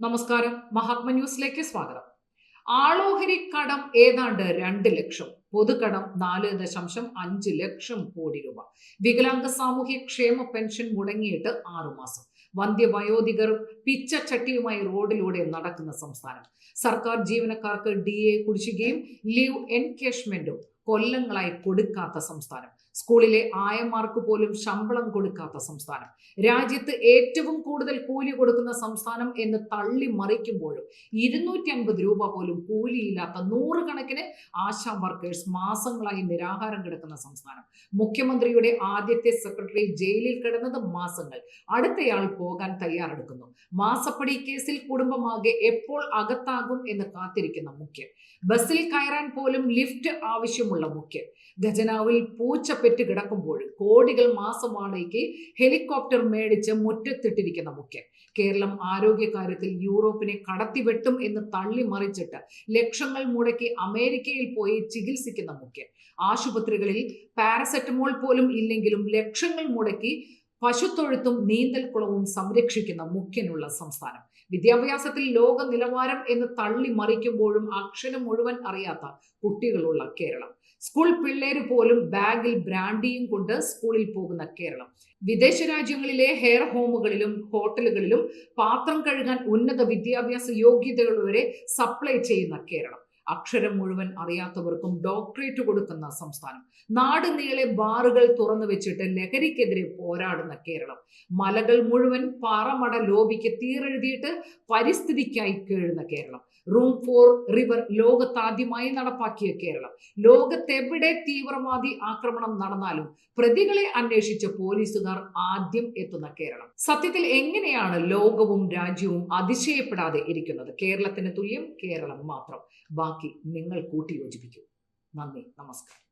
നമസ്കാരം. മഹാത്മ ന്യൂസിലേക്ക് സ്വാഗതം. ആളോഹരി കടം ഏതാണ്ട് രണ്ട് ലക്ഷം പൊതുകടം നാല് ദശാംശം അഞ്ച് ലക്ഷം കോടി രൂപ. വികലാംഗ സാമൂഹ്യ ക്ഷേമ പെൻഷൻ മുടങ്ങിയിട്ട് ആറുമാസം വന്ധ്യവയോധികർ പിച്ചച്ചട്ടിയുമായി റോഡിലൂടെ നടക്കുന്ന സംസ്ഥാനം. സർക്കാർ ജീവനക്കാർക്ക് ഡി എ കുടിശ്ശികയും ലീവ് എൻകേഷ്മെന്റും കൊല്ലങ്ങളായി കൊടുക്കാത്ത സംസ്ഥാനം. സ്കൂളിലെ ആയമാർക്ക് പോലും ശമ്പളം കൊടുക്കാത്ത സംസ്ഥാനം. രാജ്യത്ത് ഏറ്റവും കൂടുതൽ കൂലി കൊടുക്കുന്ന സംസ്ഥാനം എന്ന് തള്ളി മറിക്കുമ്പോഴും ഇരുന്നൂറ്റി അൻപത് രൂപ പോലും കൂലിയില്ലാത്ത നൂറുകണക്കിന് ആശാ വർക്കേഴ്സ് മാസങ്ങളായി നിരാഹാരം കിടക്കുന്ന സംസ്ഥാനം. മുഖ്യമന്ത്രിയുടെ ആദ്യത്തെ സെക്രട്ടറി ജയിലിൽ കിടന്നത് മാസങ്ങൾ. അടുത്തയാൾ പോകാൻ തയ്യാറെടുക്കുന്നു. മാസപ്പടി കേസിൽ കുടുംബമാകെ എപ്പോൾ അകത്താകും എന്ന് കാത്തിരിക്കുന്ന മുഖ്യൻ. ബസ്സിൽ കയറാൻ പോലും ലിഫ്റ്റ് ആവശ്യമുള്ള മുഖ്യൻ. ഖജനാവിൽ പൂച്ച പെറ്റ് കിടക്കുമ്പോൾ കോടികൾ മാസം വാടകയ്ക്ക് ഹെലികോപ്റ്റർ മേടിച്ച് മുറ്റത്തിട്ടിരിക്കുന്ന മുഖ്യൻ. കേരളം ആരോഗ്യകാര്യത്തിൽ യൂറോപ്പിനെ കടത്തിവെട്ടും എന്ന് തള്ളി മറിച്ചിട്ട് ലക്ഷങ്ങൾ മുടക്കി അമേരിക്കയിൽ പോയി ചികിത്സിക്കുന്ന മുഖ്യൻ. ആശുപത്രികളിൽ പാരസെറ്റമോൾ പോലും ഇല്ലെങ്കിലും ലക്ഷങ്ങൾ മുടക്കി പശുത്തൊഴുത്തും നീന്തൽക്കുളവും സംരക്ഷിക്കുന്ന മുഖ്യനുള്ള സംസ്ഥാനം. വിദ്യാഭ്യാസത്തിൽ ലോക നിലവാരം എന്ന് തള്ളി മറിക്കുമ്പോഴും അക്ഷരം മുഴുവൻ അറിയാത്ത കുട്ടികളുള്ള കേരളം. സ്കൂൾ പിള്ളേര് പോലും ബാഗിൽ ബ്രാൻഡിയും കൊണ്ട് സ്കൂളിൽ പോകുന്ന കേരളം. വിദേശ രാജ്യങ്ങളിലെ ഹെയർ ഹോമുകളിലും ഹോട്ടലുകളിലും പാത്രം കഴുകാൻ ഉന്നത വിദ്യാഭ്യാസ യോഗ്യതകൾ വരെ സപ്ലൈ ചെയ്യുന്ന കേരളം. അക്ഷരം മുഴുവൻ അറിയാത്തവർക്കും ഡോക്ടറേറ്റ് കൊടുക്കുന്ന സംസ്ഥാനം. നാട് നീളെ ബാറുകൾ തുറന്നു വെച്ചിട്ട് ലഹരിക്കെതിരെ പോരാടുന്ന കേരളം. മലകൾ മുഴുവൻ പാറമട ലോബിക്ക് തീരെഴുതിയിട്ട് പരിസ്ഥിതിക്കായി കേഴുന്ന കേരളം. റൂം ഫോർ റിവർ ലോകത്താദ്യമായി നടപ്പാക്കിയ കേരളം. ലോകത്തെവിടെ തീവ്രവാദി ആക്രമണം നടന്നാലും പ്രതികളെ അന്വേഷിച്ച പോലീസുകാർ ആദ്യം എത്തുന്ന കേരളം. സത്യത്തിൽ എങ്ങനെയാണ് ലോകവും രാജ്യവും അതിശയപ്പെടാതെ ഇരിക്കുന്നത്? കേരളത്തിന് തുല്യം കേരളം മാത്രം. ബാക്കി നിങ്ങൾ കൂട്ടിയോജിപ്പിക്കൂ നന്ദി. നമസ്കാരം.